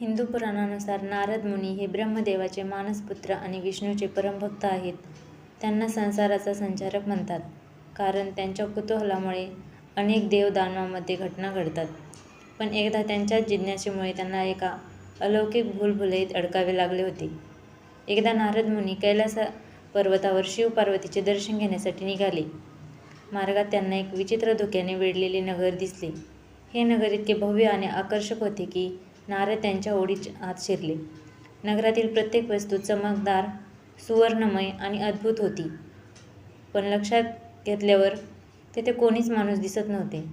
हिंदू पुराणानुसार नारद मुनी हे ब्रह्मदेवाचे मानसपुत्र आणि विष्णूचे परमभक्त आहेत. त्यांना संसाराचा संचारक म्हणतात, कारण त्यांच्या कुतूहलामुळे अनेक देवदानवामध्ये घटना घडतात. पण एकदा त्यांच्याच जिज्ञासेमुळे त्यांना एका अलौकिक भूलभुलईत अडकावे लागले होते. एकदा नारद मुनी कैलास पर्वतावर शिव-पार्वतीचे दर्शन घेण्यासाठी निघाले. मार्गात त्यांना एक विचित्र धोक्याने वेढलेले नगर दिसले. हे नगर इतके भव्य आणि आकर्षक होते की, नारद त्यांच्या ओढीच आत शिरले. नगरातील प्रत्येक वस्तू चमकदार, सुवर्णमय आणि अद्भुत होती. पण लक्षात घेतल्यावर तेथे कोणीच माणूस दिसत नव्हते.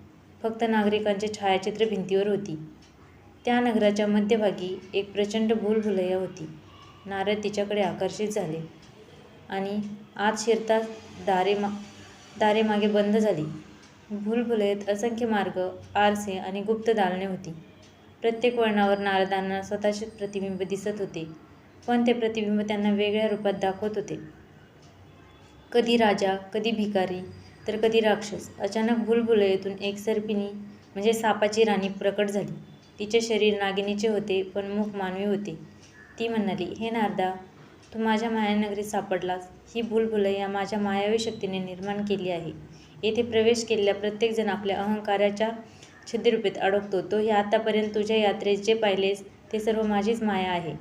फक्त नागरिकांचे छायाचित्र भिंतीवर होती. त्या नगराच्या मध्यभागी एक प्रचंड भूलभुलैया होती. नारद तिच्याकडे आकर्षित झाले आणि आत शिरताच दारे मा मागे बंद झाली. भूलभुलयत असंख्य मार्ग, आरसे आणि गुप्त दालने होती. प्रत्येक वळणावर नारदांना स्वतःचेच प्रतिबिंब दिसत होते. पण ते प्रतिबिंब त्यांना वेगळ्या रूपात दाखवत होते. कधी राजा, कधी भिकारी, तर कधी राक्षस. अचानक भूलभुलैयेतून एक सर्पिणी म्हणजे सापाची राणी प्रकट झाली. तिचे शरीर नागिनीचे होते, पण मुख मानवी होते. ती म्हणाली, हे नारदा, तू माझ्या मायानगरीत सापडलास. ही भूलभुलैया माझ्या मायावी शक्तीने निर्माण केली आहे. येथे प्रवेश केलेला प्रत्येकजण आपल्या अहंकाराच्या छिद्रगुफेत अडकतो. तूही आतापर्यंत तुझ्या यात्रेत जे पाहिलेस, ते सर्व माझीच माया आहे.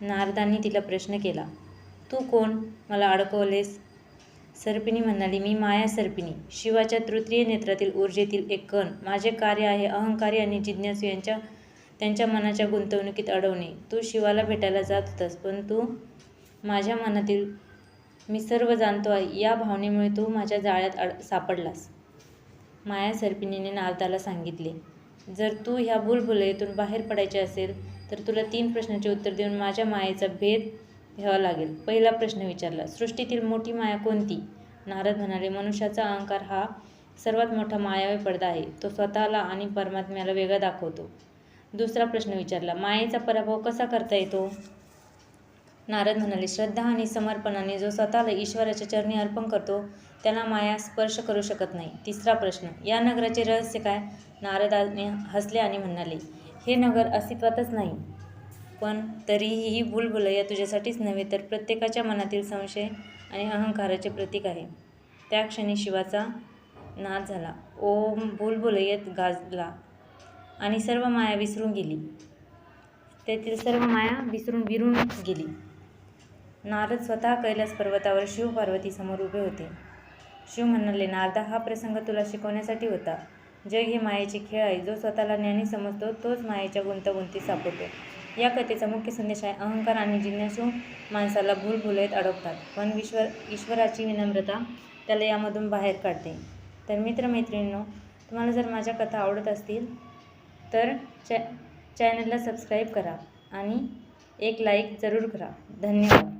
नारदांनी तिला प्रश्न केला, तू कोण, मला अडकवलेस? सर्पिणी म्हणाली, मी माया सर्पिणी, शिवाच्या तृतीय नेत्रातील ऊर्जेतील एक कण. माझे कार्य आहे अहंकारी आणि जिज्ञासू यांच्या त्यांच्या मनाच्या गुंतवणुकीत अडवणे. तू शिवाला भेटायला जात होतास, पण तू माझ्या मनातील मी सर्व जाणतो आहे, या भावनेमुळे तू माझ्या जाळ्यात अड सापडलास. माया सर्पिणीने नारदाला सांगितले, जर तू ह्या भूलभुलैयेतून बाहेर पडायचे असेल, तर तुला तीन प्रश्नाचे उत्तर देऊन माझ्या मायेचा भेद घ्यावा लागेल. पहिला प्रश्न विचारला, सृष्टीतील मोठी माया कोणती? नारद म्हणाले, मनुष्याचा अहंकार हा सर्वात मोठा मायावी पडदा आहे. तो स्वतःला आणि परमात्म्याला वेगळा दाखवतो. दुसरा प्रश्न विचारला, मायेचा पराभव कसा करता येतो? नारद म्हणाले, श्रद्धा आणि समर्पणाने जो स्वतःला ईश्वराच्या चरणी अर्पण करतो, त्याला माया स्पर्श करू शकत नाही. तिसरा प्रश्न, या नगराचे रहस्य काय? नारद हसले आणि म्हणाले, हे नगर अस्तित्वातच नाही. पण तरीही ही भूलभुलैया तुझ्यासाठीच नव्हे, तर प्रत्येकाच्या मनातील संशय आणि अहंकाराचे प्रतीक आहे. त्या क्षणी शिवाचा नाद झाला. ओम भूलभुलैयेत गाजला आणि सर्व माया विसरून गेली. तेथील सर्व माया विसरून विरून गेली. नारद स्वतः कैलास पर्वतावर शिव-पार्वतीसमोर उभे होते. शिव म्हणाले, नारदा, हा प्रसंग तुला शिकवण्यासाठी होता. जग हे मायेचे खेळ आहे. जो स्वतःला ज्ञानी समजतो, तोच मायेच्या गुंतगुंतीत सापडतो. या कथेचा मुख्य संदेश आहे, अहंकार आणि जिज्ञासू माणसाला भूलभुलैयेत अडवतात पण ईश्वराची विनम्रता त्याला यामधून बाहेर काढते. तर मित्रमैत्रिणींनो तुम्हाला जर माझ्या कथा आवडत असतील, तर चॅनेलला सबस्क्राईब करा आणि एक लाईक जरूर करा. धन्यवाद.